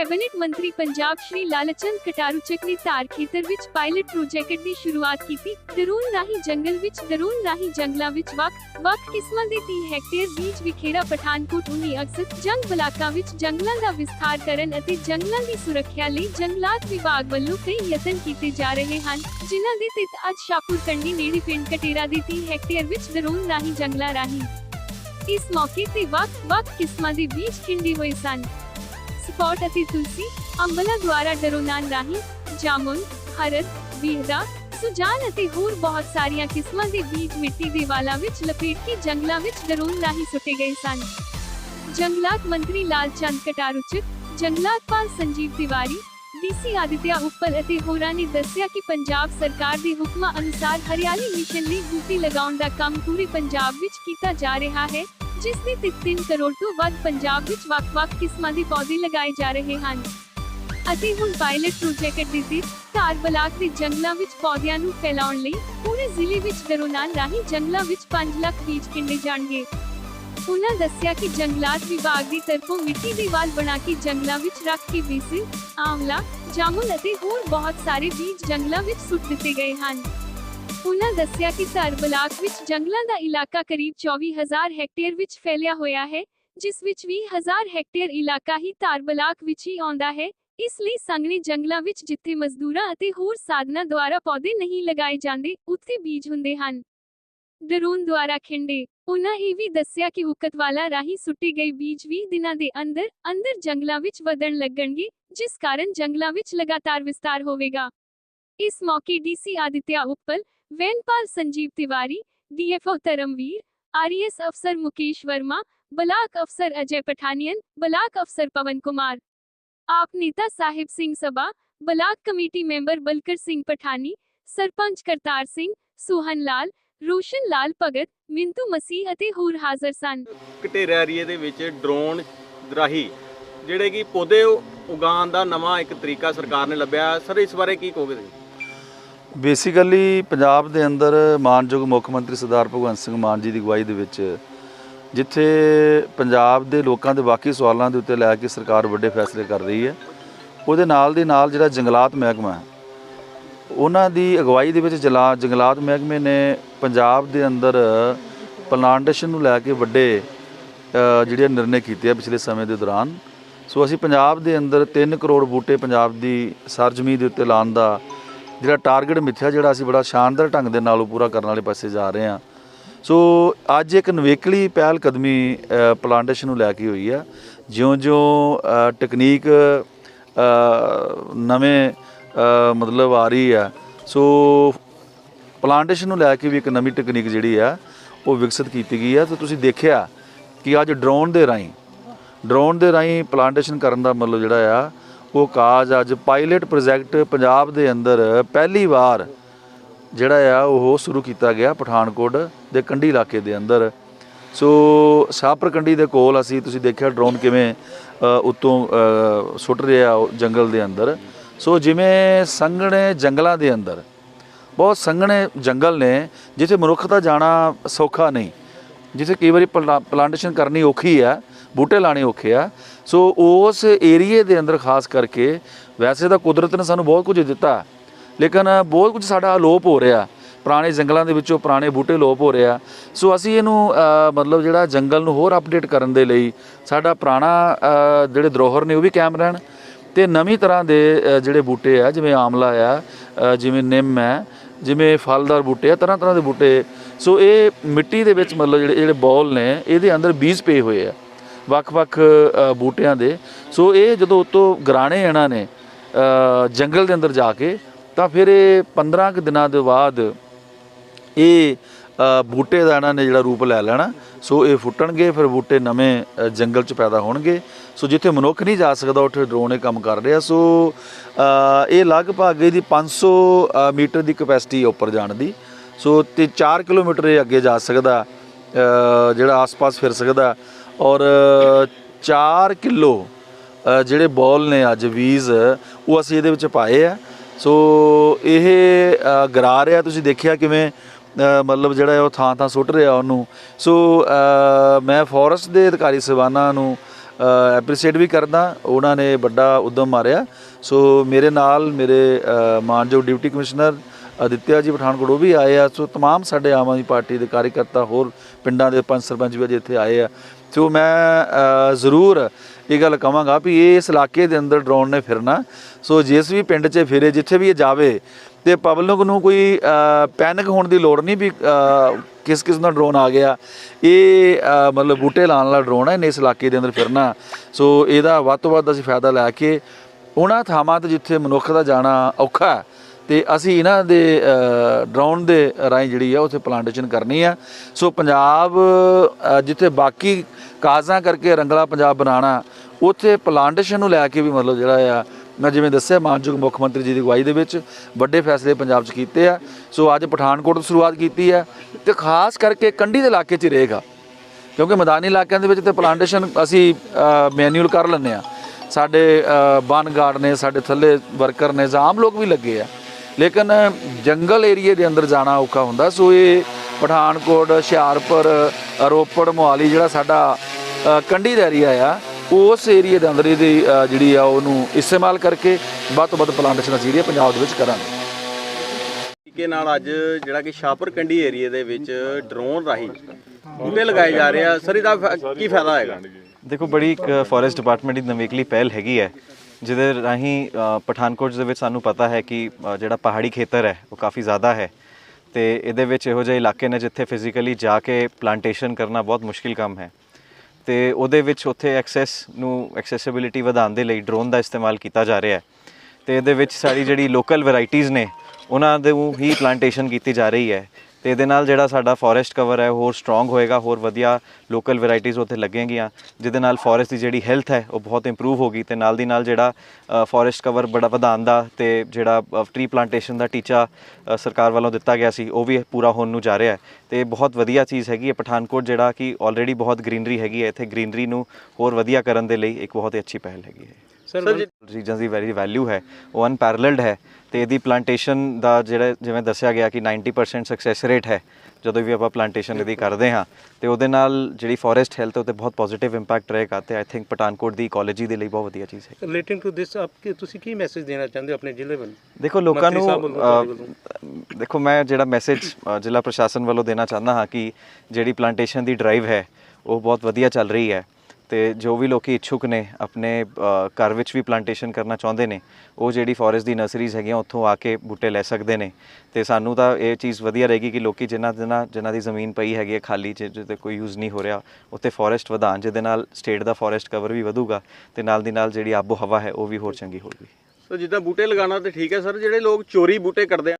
Cabinet ਮੰਤਰੀ ਪੰਜਾਬ ਸ਼੍ਰੀ ਲਾਲਚੰਦ ਕਟਾਰੂਚਕ ਨੇ ਧਾਰ ਖੇਤਰ ਵਿੱਚ ਪਾਇਲਟ ਪ੍ਰੋਜੈਕਟ ਦੀ ਸ਼ੁਰੂਆਤ ਕੀਤੀ। ਡਰੋਨ ਰਾਹੀਂ ਜੰਗਲ ਵਿੱਚ ਡਰੋਨ ਰਾਹੀਂ ਜੰਗਲਾਂ ਵਿੱਚ ਵੱਖ ਵੱਖ ਕਿਸਮਾਂ ਦੇ 30 ਹੈਕਟੇਅਰ ਬੀਜ ਵਿਖੇਰਾ ਪਠਾਨਕੋਟ 19 ਅਗਸਤ ਜੰਗ ਬਲਾਕਾਂ ਵਿੱਚ ਜੰਗਲਾਂ ਦਾ ਵਿਸਥਾਰ ਕਰਨ ਅਤੇ ਜੰਗਲਾਂ ਦੀ ਸੁਰੱਖਿਆ ਲਈ ਜੰਗਲਾਤ ਵਿਭਾਗ ਵੱਲੋਂ ਕਈ ਯਤਨ ਕੀਤੇ ਜਾ ਰਹੇ ਹਨ, ਜਿਨ੍ਹਾਂ ਦੇ ਤਹਿਤ ਅੱਜ ਸ਼ਾਹਪੁਰ ਕੰਡੀ ਨੇੜੇ ਪਿੰਡ ਕਟੇਰਾ ਦੇ 30 ਹੈਕਟੇਅਰ ਵਿੱਚ ਡਰੋਨ ਰਾਹੀਂ ਜੰਗਲਾਂ ਰਾਹੀਂ ਇਸ ਮੌਕੇ ਤੇ ਵੱਖ-ਵੱਖ ਕਿਸਮਾਂ ਦੇ ਬੀਜ ਖਿੰਡੇ ਹੋਏ ਸਨ। ਸਪੌਟ ਅਤੇ ਤੁਲਸੀ ਅੰਬਲਾ ਦੁਆਰਾ ਡਰੋਨਾਨ ਰਾਹੀਂ ਜਾਮੁਨ, ਹਰਦ ਵੀਹਰਾ ਸੁਜਾਨ ਅਤੇ ਹੋਰ ਬਹੁਤ ਸਾਰੀਆਂ ਕਿਸਮਾਂ ਦੇ ਬੀਜ ਮਿੱਟੀ ਦੇ ਵਾਲਾਂ ਵਿੱਚ ਲਪੇਟ ਕੇ ਜੰਗਲਾਂ ਵਿੱਚ ਡਰੋਨ ਰਾਹੀਂ ਸੁੱਟੇ ਗਏ ਸਨ। ਜੰਗਲਾਤ ਮੰਤਰੀ ਲਾਲ ਚੰਦ ਕਟਾਰੁਚਕ, ਜੰਗਲਾਤ ਪਾਲ ਸੰਜੀਵ ਤਿਵਾਰੀ ਡੀਸੀ ਆਦਿਤਿਆ ਉੱਪਲ ਅਤੇ ਹੋਰਾਂ ਨੇ ਦੱਸਿਆ ਕਿ ਪੰਜਾਬ ਸਰਕਾਰ ਦੇ ਹੁਕਮਾਂ ਅਨੁਸਾਰ ਹਰਿਆਲੀ ਮਿਸ਼ਨ ਲਈ ਬੂਟੇ ਲਗਾਉਣ ਦਾ ਕੰਮ ਪੂਰੇ ਪੰਜਾਬ ਵਿੱਚ ਕੀਤਾ ਜਾ ਰਿਹਾ ਹੈ। ਜਿਸ ਦੇ 3 ਕਰੋੜ ਤੋਂ ਵੱਧ ਪੰਜਾਬ ਵਿੱਚ ਵੱਖ-ਵੱਖ ਕਿਸਮਾਂ ਦੇ ਪੌਦੇ ਲਗਾਏ ਜਾ ਰਹੇ ਹਨ। ਅਤੇ ਹੁਣ ਪਾਇਲਟ ਪ੍ਰੋਜੈਕਟ ਦੇ ਤਹਿਤ ਧਾਰ ਬਲਾਕ ਦੇ ਜੰਗਲਾਂ ਵਿੱਚ ਪੌਦਿਆਂ ਨੂੰ ਫੈਲਾਉਣ ਲਈ ਪੂਰੇ ਜ਼ਿਲ੍ਹੇ ਵਿੱਚ ਡਰੋਨਾਨ ਰਾਹੀਂ ਜੰਗਲਾਂ ਵਿੱਚ 5 ਲੱਖ ਬੀਜ ਕਿੰਨੇ ਜਾਣਗੇ? ਉਹਨਾਂ ਦੱਸਿਆ ਕਿ ਜੰਗਲਾਤ ਵਿਭਾਗ ਦੀ ਤਰਫੋਂ ਮਿੱਟੀ ਦੇ ਵਾਲ ਬਣਾ ਕੇ ਜੰਗਲਾਂ ਵਿੱਚ ਰੱਖ ਕੇ ਬੀਸੀ ਆਮਲਾ ਜਾਮੁਨ ਅਤੇ ਹੋਰ ਬਹੁਤ ਸਾਰੇ ਬੀਜ ਜੰਗਲਾਂ ਵਿੱਚ ਸੁੱਟ ਦਿੱਤੇ ਗਏ ਹਨ। ਉਹਨਾਂ ਦੱਸਿਆ ਕਿ ਧਰ ਬਲਾਕ ਵਿੱਚ ਜੰਗਲਾਂ ਦਾ ਇਲਾਕਾ ਕਰੀਬ 24000 ਹੈਕਟੇਅਰ ਵਿੱਚ ਫੈਲਿਆ ਹੋਇਆ ਹੈ, ਜਿਸ ਵਿੱਚ 20000 ਹੈਕਟੇਅਰ ਇਲਾਕਾ ਹੀ ਧਾਰ ਬਲਾਕ ਵਿੱਚ ਹੀ ਆਉਂਦਾ ਹੈ। ਇਸ ਲਈ ਸੰਘਣੇ ਜੰਗਲਾਂ ਵਿੱਚ ਜਿੱਥੇ ਮਜ਼ਦੂਰਾਂ ਅਤੇ ਹੋਰ ਸਾਧਨਾਂ ਦੁਆਰਾ ਪੌਦੇ ਨਹੀਂ ਲਗਾਏ ਜਾਂਦੇ, ਉੱਥੇ ਬੀਜ ਹੁੰਦੇ ਹਨ। ਡਰੋਨ ਦੁਆਰਾ ਖਿੰਡੇ। ਉਹਨਾਂ ਇਹ ਵੀ ਦੱਸਿਆ ਕਿ ਉਕਤਵਾਲਾ ਰਾਹੀਂ ਸੁੱਟੀ ਗਏ ਬੀਜ 20 ਦਿਨਾਂ ਦੇ ਅੰਦਰ ਅੰਦਰ ਜੰਗਲਾਂ ਵਿੱਚ ਵਧਣ ਲੱਗਣਗੇ, ਜਿਸ ਕਾਰਨ ਜੰਗਲਾਂ ਵਿੱਚ ਲਗਾਤਾਰ ਵਿਸਤਾਰ ਹੋਵੇਗਾ। ਇਸ ਮੌਕੇ ਡੀਸੀ ਆਦਿਤਿਆ ਉੱਪਲ ਵੈਨਪਾਲ ਸੰਜੀਵ ਤਿਵਾਰੀ ਡੀਐਫਓ ਧਰਮਵੀਰ ਆਰਐਸ ਅਫਸਰ ਮੁਕੇਸ਼ ਵਰਮਾ ਬਲਾਕ ਅਫਸਰ ਅਜੇ ਪਠਾਨੀਅਨ ਬਲਾਕ ਅਫਸਰ ਪਵਨ ਕੁਮਾਰ ਆਪ ਨੇਤਾ ਸਾਹਿਬ ਸਿੰਘ ਸਭਾ block committee member Balkar Singh Pathani sarpanch Kartar Singh Sohan Lal Roshan Lal Bhagat Mintu Masih ਅਤੇ ਹੋਰ ਹਾਜ਼ਰ ਸਨ ਕਟੇਰਾ ਏਰੀਏ ਦੇ ਵਿੱਚ ਡਰੋਨ ਰਾਹੀਂ ਜਿਹੜੇ ਕਿ ਪੌਦੇ ਉਗਾਉਣ ਦਾ ਨਵਾਂ ਇੱਕ ਤਰੀਕਾ ਸਰਕਾਰ ਨੇ ਲੱਭਿਆ ਸਰ, ਇਸ ਬਾਰੇ ਕੀ ਕਹੋਗੇ ਤੁਸੀਂ? ਬੇਸਿਕਲੀ ਪੰਜਾਬ ਦੇ ਅੰਦਰ ਮਾਨਯੋਗ ਮੁੱਖ ਮੰਤਰੀ ਸਰਦਾਰ ਭਗਵੰਤ ਸਿੰਘ ਮਾਨ ਜੀ ਦੀ ਅਗਵਾਈ ਦੇ ਵਿੱਚ ਜਿੱਥੇ ਪੰਜਾਬ ਦੇ ਲੋਕਾਂ ਦੇ ਬਾਕੀ ਸਵਾਲਾਂ ਦੇ ਉੱਤੇ ਲੈ ਕੇ ਸਰਕਾਰ ਵੱਡੇ ਫੈਸਲੇ ਕਰ ਰਹੀ ਹੈ, ਉਹਦੇ ਨਾਲ ਦੀ ਨਾਲ ਜਿਹੜਾ ਜੰਗਲਾਤ ਮਹਿਕਮਾ ਹੈ, ਉਹਨਾਂ ਦੀ ਅਗਵਾਈ ਦੇ ਵਿੱਚ ਜਲਾ, ਜੰਗਲਾਤ ਮਹਿਕਮੇ ਨੇ ਪੰਜਾਬ ਦੇ ਅੰਦਰ ਪਲਾਂਟੇਸ਼ਨ ਨੂੰ ਲੈ ਕੇ ਵੱਡੇ ਜਿਹੜੇ ਨਿਰਣੇ ਕੀਤੇ ਆ ਪਿਛਲੇ ਸਮੇਂ ਦੇ ਦੌਰਾਨ। ਸੋ ਅਸੀਂ ਪੰਜਾਬ ਦੇ ਅੰਦਰ 3 ਕਰੋੜ ਬੂਟੇ ਪੰਜਾਬ ਦੀ ਸਰਜ਼ਮੀ ਦੇ ਉੱਤੇ ਲਾਉਣ ਦਾ ਜਿਹੜਾ ਟਾਰਗੇਟ ਮਿੱਥਿਆ ਜਿਹੜਾ ਅਸੀਂ ਬੜਾ ਸ਼ਾਨਦਾਰ ਢੰਗ ਦੇ ਨਾਲ ਉਹ ਪੂਰਾ ਕਰਨ ਵਾਲੇ ਪਾਸੇ ਜਾ ਰਹੇ ਹਾਂ। ਸੋ ਅੱਜ ਇੱਕ ਨਵੇਕਲੀ ਪਹਿਲ ਕਦਮੀ ਪਲਾਂਟੇਸ਼ਨ ਨੂੰ ਲੈ ਕੇ ਹੋਈ ਆ। ਜਿਉਂ-ਜਿਉਂ ਅ, ਟੈਕਨੀਕ ਨਵੇਂ ਮਤਲਬ ਆ ਰਹੀ ਆ। ਸੋ ਪਲਾਂਟੇਸ਼ਨ ਨੂੰ ਲੈ ਕੇ ਵੀ ਇੱਕ ਨਵੀਂ ਟੈਕਨੀਕ ਜਿਹੜੀ ਆ ਉਹ ਵਿਕਸਿਤ ਕੀਤੀ ਗਈ ਆ। ਤੇ ਤੁਸੀਂ ਦੇਖਿਆ ਕਿ ਅੱਜ ਡਰੋਨ ਦੇ ਰਾਹੀਂ ਡਰੋਨ ਦੇ ਰਾਹੀਂ ਪਲਾਂਟੇਸ਼ਨ ਕਰਨ ਦਾ ਮਤਲਬ ਜਿਹੜਾ ਆ ਉਹ ਕਾਜ ਅੱਜ ਪਾਇਲਟ ਪ੍ਰੋਜੈਕਟ ਪੰਜਾਬ ਦੇ ਅੰਦਰ ਪਹਿਲੀ ਵਾਰ ਜਿਹੜਾ ਆ ਉਹ ਸ਼ੁਰੂ ਕੀਤਾ ਗਿਆ ਪਠਾਨਕੋਟ ਦੇ ਕੰਢੀ ਇਲਾਕੇ ਦੇ ਅੰਦਰ। ਸੋ ਸ਼ਾਹਪੁਰ ਕੰਢੀ ਦੇ ਕੋਲ ਅਸੀਂ ਤੁਸੀਂ ਦੇਖਿਆ ਡਰੋਨ ਕਿਵੇਂ ਉੱਤੋਂ ਸੁੱਟ ਰਿਹਾ ਉਹ ਜੰਗਲ ਦੇ ਅੰਦਰ। ਸੋ ਜਿਵੇਂ ਸੰਘਣੇ ਜੰਗਲਾਂ ਦੇ ਅੰਦਰ, ਬਹੁਤ ਸੰਘਣੇ ਜੰਗਲ ਨੇ, ਜਿੱਥੇ ਮਨੁੱਖ ਦਾ ਜਾਣਾ ਸੌਖਾ ਨਹੀਂ। ਜਿੱਥੇ ਕਈ ਵਾਰੀ ਪਲਾ- ਪਲਾਂਟੇਸ਼ਨ ਕਰਨੀ ਔਖੀ ਹੈ ਬੂਟੇ ਲਾਣੇ ਔਖੇ ਆ। ਸੋ ਉਸ ਏਰੀਏ ਦੇ ਅੰਦਰ ਖਾਸ ਕਰਕੇ ਵੈਸੇ ਤਾਂ ਕੁਦਰਤ ਨੇ ਸਾਨੂੰ ਬਹੁਤ ਕੁਝ ਦਿੱਤਾ, ਲੇਕਿਨ ਬਹੁਤ ਕੁਝ ਸਾਡਾ ਅਲੋਪ ਹੋ ਰਿਹਾ। ਪੁਰਾਣੇ ਜੰਗਲਾਂ ਦੇ ਵਿੱਚੋਂ ਪੁਰਾਣੇ ਬੂਟੇ ਲੋਪ ਹੋ ਰਿਹਾ ਸੋ ਅਸੀਂ ਇਹਨੂੰ ਮਤਲਬ ਜਿਹੜਾ ਜੰਗਲ ਨੂੰ ਹੋਰ ਅਪਡੇਟ ਕਰਨ ਦੇ ਲਈ ਸਾਡਾ ਪੁਰਾਣਾ ਜਿਹੜੇ ਧਰੋਹਰ ਨੇ ਉਹ ਵੀ ਕਾਇਮ ਰਹਿਣ। ਤੇ ਨਵੀਂ ਤਰ੍ਹਾਂ ਦੇ ਜਿਹੜੇ ਬੂਟੇ ਆ, ਜਿਵੇਂ ਆਮਲਾ ਆ ਜਿਵੇਂ ਨਿੰਮ ਹੈ ਜਿਵੇਂ ਫਲਦਾਰ ਬੂਟੇ ਆ, ਤਰ੍ਹਾਂ ਤਰ੍ਹਾਂ ਦੇ ਬੂਟੇ। ਸੋ ਇਹ ਮਿੱਟੀ ਦੇ ਵਿੱਚ ਮਤਲਬ ਜਿਹੜੇ ਜਿਹੜੇ ਬੌਲ ਨੇ, ਇਹਦੇ ਅੰਦਰ ਬੀਜ ਪਏ ਹੋਏ ਆ। ਵੱਖ-ਵੱਖ ਬੂਟਿਆਂ ਦੇ। ਸੋ ਇਹ ਜਦੋਂ ਉਤੋਂ ਗਰਾਣੇ ਇਹਨਾਂ ਨੇ ਜੰਗਲ ਦੇ ਅੰਦਰ ਜਾ ਕੇ ਤਾਂ ਫਿਰ ਇਹ 15 ਕੁ ਦਿਨਾਂ ਦੇ ਬਾਅਦ ਇਹ ਬੂਟੇ ਦਾ ਇਹਨਾਂ ਨੇ ਜਿਹੜਾ ਰੂਪ ਲੈ ਲੈਣਾ। ਸੋ ਇਹ ਫੁੱਟਣਗੇ ਫਿਰ ਬੂਟੇ ਨਵੇਂ ਜੰਗਲ 'ਚ ਪੈਦਾ ਹੋਣਗੇ। ਸੋ ਜਿੱਥੇ ਮਨੁੱਖ ਨਹੀਂ ਜਾ ਸਕਦਾ ਉੱਥੇ ਡਰੋਨ ਇਹ ਕੰਮ ਕਰ ਰਿਹਾ। ਸੋ ਇਹ ਲਗਭਗ ਇਹਦੀ 500 ਅ, ਮੀਟਰ ਦੀ ਕਪੈਸਿਟੀ ਉੱਪਰ ਜਾਣ ਦੀ। ਸੋ ਤੇ 4 ਕਿਲੋਮੀਟਰ ਇਹ ਅੱਗੇ ਜਾ ਸਕਦਾ ਜਿਹੜਾ ਆਸ-ਪਾਸ ਫਿਰ ਸਕਦਾ। ਔਰ 4 ਕਿਲੋ ਅ, ਜਿਹੜੇ ਬੋਲ ਨੇ ਅੱਜ ਵੀਜ਼ ਉਹ ਅਸੀਂ ਇਹਦੇ ਵਿੱਚ ਪਾਏ ਆ ਸੋ ਇਹ ਅ, ਗਰਾ ਰਿਹਾ ਤੁਸੀਂ ਦੇਖਿਆ ਕਿਵੇਂ ਅ, ਮਤਲਬ ਜਿਹੜਾ ਹੈ ਉਹ ਥਾਂ ਥਾਂ ਸੁੱਟ ਰਿਹਾ ਉਹਨੂੰ ਸੋ ਅ, ਮੈਂ ਫੋਰੈਸਟ ਦੇ ਅਧਿਕਾਰੀ ਸਹਿਬਾਨਾਂ ਨੂੰ ਐਪਰੀਸ਼ੀਏਟ ਵੀ ਕਰਦਾ ਉਹਨਾਂ ਨੇ ਵੱਡਾ ਉਦਮ ਮਾਰਿਆ ਸੋ ਮੇਰੇ ਨਾਲ ਮੇਰੇ ਅ, ਮਾਨਯੋਗ ਡਿਪਟੀ ਕਮਿਸ਼ਨਰ ਅਦਿੱਤਿਆ ਜੀ ਪਠਾਨਕੋਟ ਉਹ ਵੀ ਆਏ ਆ ਸੋ तमाम ਸਾਡੇ ਆਮ ਆਦਮੀ ਪਾਰਟੀ ਦੇ ਕਾਰਜਕਰਤਾ ਹੋਰ ਪਿੰਡਾਂ ਦੇ ਪੰਚ ਸਰਪੰਚ ਵੀ ਅੱਜ ਇੱਥੇ ਆਏ ਆ ਸੋ ਮੈਂ ਜ਼ਰੂਰ ਇਹ ਗੱਲ ਕਹਾਂਗਾ ਵੀ ਇਸ ਇਲਾਕੇ ਦੇ ਅੰਦਰ ਡਰੋਨ ਨੇ ਫਿਰਨਾ। ਸੋ ਜਿਸ ਵੀ ਪਿੰਡ 'ਚ ਫਿਰੇ ਜਿੱਥੇ ਵੀ ਇਹ ਜਾਵੇ ਤੇ ਪਬਲਿਕ ਨੂੰ ਕੋਈ ਪੈਨਿਕ ਹੋਣ ਦੀ ਲੋੜ ਨਹੀਂ ਵੀ ਅ, ਕਿਸ ਕਿਸ ਦਾ ਡਰੋਨ ਆ ਗਿਆ। ਇਹ ਮਤਲਬ ਬੂਟੇ ਲਾਉਣ ਵਾਲਾ ਡਰੋਨ ਹੈ ਇਹਨੇ ਇਸ ਇਲਾਕੇ ਦੇ ਅੰਦਰ ਫਿਰਨਾ। ਸੋ ਇਹਦਾ ਵੱਧ ਤੋਂ ਵੱਧ ਅਸੀਂ ਫਾਇਦਾ ਲੈ ਕੇ ਉਹਨਾਂ ਥਾਵਾਂ ਤੇ ਜਿੱਥੇ ਮਨੁੱਖ ਦਾ ਜਾਣਾ ਔਖਾ ਤੇ ਅਸੀਂ ਇਹਨਾਂ ਦੇ ਡਰੋਨ ਦੇ ਰਾਹੀਂ ਜਿਹੜੀ ਆ ਉੱਥੇ ਪਲਾਂਟੇਸ਼ਨ ਕਰਨੀ ਆ। ਸੋ ਪੰਜਾਬ ਜਿੱਥੇ ਬਾਕੀ ਕਾਜ਼ਾਂ ਕਰਕੇ ਰੰਗਲਾ ਪੰਜਾਬ ਬਣਾਉਣਾ, ਉੱਥੇ ਪਲਾਂਟੇਸ਼ਨ ਨੂੰ ਲੈ ਕੇ ਵੀ ਮਤਲਬ ਜਿਹੜਾ ਆ, ਮੈਂ ਜਿਵੇਂ ਦੱਸਿਆ ਮਾਨਯੋਗ ਮੁੱਖ ਮੰਤਰੀ ਜੀ ਦੀ ਅਗਵਾਈ ਦੇ ਵਿੱਚ ਵੱਡੇ ਫੈਸਲੇ ਪੰਜਾਬ 'ਚ ਕੀਤੇ ਆ। ਸੋ ਅੱਜ ਪਠਾਨਕੋਟ ਤੋਂ ਸ਼ੁਰੂਆਤ ਕੀਤੀ ਹੈ ਤੇ ਖਾਸ ਕਰਕੇ ਕੰਢੀ ਦੇ ਇਲਾਕੇ 'ਚ ਹੀ ਰਹੇਗਾ। ਕਿਉਂਕਿ ਮੈਦਾਨੀ ਇਲਾਕਿਆਂ ਦੇ ਵਿੱਚ ਤੇ ਪਲਾਂਟੇਸ਼ਨ ਅਸੀਂ ਮੈਨੂਅਲ ਕਰ ਲੈਂਦੇ ਆ। ਸਾਡੇ ਬਨ ਗਾਰਡ ਨੇ, ਸਾਡੇ ਥੱਲੇ ਵਰਕਰ ਨੇ ਜਾਂ ਆਮ ਲੋਕ ਵੀ ਲੱਗੇ ਆ। ਲੇਕਿਨ ਜੰਗਲ ਏਰੀਏ ਦੇ ਅੰਦਰ ਜਾਣਾ ਔਖਾ ਹੁੰਦਾ। ਸੋ ਇਹ ਪਠਾਨਕੋਟ ਹੁਸ਼ਿਆਰਪੁਰ ਰੋਪੜ ਮੋਹਾਲੀ ਜਿਹੜਾ ਸਾਡਾ ਕੰਢੀ ਦਾ ਏਰੀਆ ਆ ਉਸ ਏਰੀਏ ਦੇ ਅੰਦਰ ਇਹਦੀ ਜਿਹੜੀ ਆ ਉਹਨੂੰ ਇਸਤੇਮਾਲ ਕਰਕੇ ਵੱਧ ਤੋਂ ਵੱਧ ਪਲਾਂਟੇਸ਼ਨ ਅਸੀਂ ਜਿਹੜੀ ਆ ਪੰਜਾਬ ਦੇ ਵਿੱਚ ਕਰਾਂਗੇ। ਤਰੀਕੇ ਨਾਲ ਅੱਜ ਜਿਹੜਾ ਕਿ ਸ਼ਾਹਪੁਰ ਕੰਢੀ ਏਰੀਏ ਦੇ ਵਿੱਚ ਡਰੋਨ ਰਾਹੀਂ ਬੂਟੇ ਲਗਾਏ ਜਾ ਰਹੇ ਆ। ਸਰ ਇਹਦਾ ਕੀ ਫਾਇਦਾ ਹੋਏਗਾ? ਦੇਖੋ ਬੜੀ ਇੱਕ ਫੋਰੈਸਟ ਡਿਪਾਰਟਮੈਂਟ ਦੀ ਨਵੇਕਲੀ ਪਹਿਲ ਹੈਗੀ ਹੈ। ਜਿਹਦੇ ਰਾਹੀਂ ਪਠਾਨਕੋਟ ਦੇ ਵਿੱਚ ਸਾਨੂੰ ਪਤਾ ਹੈ ਕਿ ਜਿਹੜਾ ਪਹਾੜੀ ਖੇਤਰ ਹੈ, ਉਹ ਕਾਫੀ ਜ਼ਿਆਦਾ ਹੈ। ਤੇ ਇਹਦੇ ਵਿੱਚ ਇਹੋ ਜਿਹੇ ਇਲਾਕੇ ਨੇ ਜਿੱਥੇ ਫਿਜ਼ੀਕਲੀ ਜਾ ਕੇ ਪਲਾਂਟੇਸ਼ਨ ਕਰਨਾ ਬਹੁਤ ਮੁਸ਼ਕਿਲ ਕੰਮ ਹੈ। ਤੇ ਉਹਦੇ ਵਿੱਚ ਉੱਥੇ ਐਕਸੈਸ ਨੂੰ ਐਕਸੈਸਿਬਿਲਿਟੀ ਵਧਾਉਣ ਦੇ ਲਈ ਡਰੋਨ ਦਾ ਇਸਤੇਮਾਲ ਕੀਤਾ ਜਾ ਰਿਹਾ ਹੈ। ਤੇ ਇਹਦੇ ਵਿੱਚ ਸਾਡੀ ਜਿਹੜੀ ਲੋਕਲ ਵੈਰਾਈਟੀਆਂ ਨੇ, ਉਹਨਾਂ ਦੇ ਹੀ ਪਲਾਂਟੇਸ਼ਨ ਕੀਤੀ ਜਾ ਰਹੀ ਹੈ। ਤੇ ਇਹਦੇ ਨਾਲ ਜਿਹੜਾ ਸਾਡਾ ਫੋਰੈਸਟ ਕਵਰ ਹੈ, ਹੋਰ ਸਟਰੋਂਗ ਹੋਏਗਾ, ਹੋਰ ਵਧੀਆ ਲੋਕਲ ਵੈਰਾਈਟੀਆਂ ਉੱਥੇ ਲੱਗੇਗੀਆਂ ਜਿਹਦੇ ਨਾਲ ਫੋਰੈਸਟ ਦੀ ਜਿਹੜੀ ਹੈਲਥ ਹੈ, ਉਹ ਬਹੁਤ ਇੰਪਰੂਵ ਹੋਗੀ ਤੇ ਨਾਲ ਦੀ ਨਾਲ ਜਿਹੜਾ ਫੋਰੈਸਟ ਕਵਰ ਬੜਾ ਵਧਾਉਣ ਦਾ ਤੇ ਜਿਹੜਾ ਟਰੀ ਪਲਾਂਟੇਸ਼ਨ ਦਾ ਟੀਚਾ ਸਰਕਾਰ ਵੱਲੋਂ ਦਿੱਤਾ ਗਿਆ ਸੀ, ਉਹ ਵੀ ਪੂਰਾ ਹੋਣ ਨੂੰ ਜਾ ਰਿਹਾ ਹੈ। ਤੇ ਬਹੁਤ ਵਧੀਆ ਚੀਜ਼ ਹੈਗੀ ਹੈ ਪਠਾਨਕੋਟ, ਜਿਹੜਾ ਕਿ ਆਲਰੇਡੀ ਬਹੁਤ ਗ੍ਰੀਨਰੀ ਹੈਗੀ ਹੈ, ਇੱਥੇ ਗ੍ਰੀਨਰੀ ਨੂੰ ਹੋਰ ਵਧੀਆ ਕਰਨ ਦੇ ਲਈ ਇੱਕ ਬਹੁਤ ਹੀ ਅੱਛੀ ਪਹਿਲ ਹੈਗੀ ਹੈ। ਸਰ ਰੀਜਨਸ ਦੀ ਵੈਰੀ ਵੈਲਿਊ ਹੈ। ਉਹ ਅਨਪੈਰਲਲਡ ਹੈ ਤੇ ਇਹਦੀ ਪਲਾਂਟੇਸ਼ਨ ਦਾ ਜਿਹੜਾ ਜਿਵੇਂ ਦੱਸਿਆ ਗਿਆ ਕਿ 90% ਸਕਸੈਸ ਰੇਟ ਹੈ ਜਦੋਂ ਵੀ ਆਪਾਂ ਪਲਾਂਟੇਸ਼ਨ ਇਹਦੀ ਕਰਦੇ ਹਾਂ ਤੇ ਉਹਦੇ ਨਾਲ ਜਿਹੜੀ ਫੋਰੈਸਟ ਹੈਲਥ ਉਤੇ ਬਹੁਤ ਪੋਜ਼ਿਟਿਵ ਇੰਪੈਕਟ ਰਹੇਗਾ ਤੇ ਆਈ ਥਿੰਕ ਪਠਾਨਕੋਟ ਦੀ ਇਕੋਲੋਜੀ ਦੇ ਲਈ ਬਹੁਤ ਵਧੀਆ ਚੀਜ਼ ਹੈ। ਰਿਲੇਟਿੰਗ ਟੂ ਦਿਸ ਆਪ ਕੀ ਤੁਸੀਂ ਕੀ ਮੈਸੇਜ ਦੇਣਾ ਚਾਹੁੰਦੇ ਹੋ ਆਪਣੇ ਜ਼ਿਲ੍ਹੇ ਵੱਲ? ਦੇਖੋ ਲੋਕਾਂ ਨੂੰ ਦੇਖੋ ਮੈਂ ਜਿਹੜਾ ਮੈਸੇਜ ਜ਼ਿਲ੍ਹਾ ਪ੍ਰਸ਼ਾਸਨ ਵੱਲੋਂ ਦੇਣਾ ਚਾਹੁੰਦਾ ਹਾਂ ਕਿ ਜਿਹੜੀ ਪਲਾਂਟੇਸ਼ਨ ਦੀ ਡਰਾਈਵ ਹੈ ਉਹ ਬਹੁਤ ਵਧੀਆ ਚੱਲ ਰਹੀ ਹੈ। ਤੇ ਜੋ ਵੀ ਲੋਕੀ ਇੱਛੁਕ ਨੇ, ਆਪਣੇ ਘਰ ਵਿੱਚ ਵੀ ਪਲਾਂਟੇਸ਼ਨ ਕਰਨਾ ਚਾਹੁੰਦੇ ਨੇ, ਉਹ ਜਿਹੜੀ ਫੋਰੈਸਟ ਦੀ ਨਰਸਰੀਜ਼ ਹੈਗੀਆਂ, ਉੱਥੋਂ ਆ ਕੇ ਬੂਟੇ ਲੈ ਸਕਦੇ ਨੇ। ਤੇ ਸਾਨੂੰ ਤਾਂ ਇਹ ਚੀਜ਼ ਵਧੀਆ ਰਹੇਗੀ ਕਿ ਲੋਕੀ ਜਿਨ੍ਹਾਂ ਜਿਨ੍ਹਾਂ ਜਿਨ੍ਹਾਂ ਦੀ ਜ਼ਮੀਨ ਪਈ ਹੈਗੀ ਹੈ ਖਾਲੀ ਜਿ- ਜਿਹਦੇ ਕੋਈ ਯੂਜ਼ ਨਹੀਂ ਹੋ ਰਿਹਾ, ਉੱਥੇ ਫੋਰੈਸਟ ਵਧਾਉਣ, ਜਿਹਦੇ ਨਾਲ ਸਟੇਟ ਦਾ ਫੋਰੈਸਟ ਕਵਰ ਵੀ ਵਧੂਗਾ, ਤੇ ਨਾਲ ਦੀ ਨਾਲ ਜਿਹੜੀ ਆਬੋ ਹਵਾ ਹੈ, ਉਹ ਵੀ ਹੋਰ ਚੰਗੀ ਹੋਊਗੀ। ਸੋ ਜਿੱਦਾਂ ਬੂਟੇ ਲਗਾਉਣਾ ਤੇ ਠੀਕ ਹੈ, ਸਰ, ਜਿਹੜੇ ਲੋਕ ਚੋਰੀ ਬੂਟੇ ਕਰਦੇ ਆ।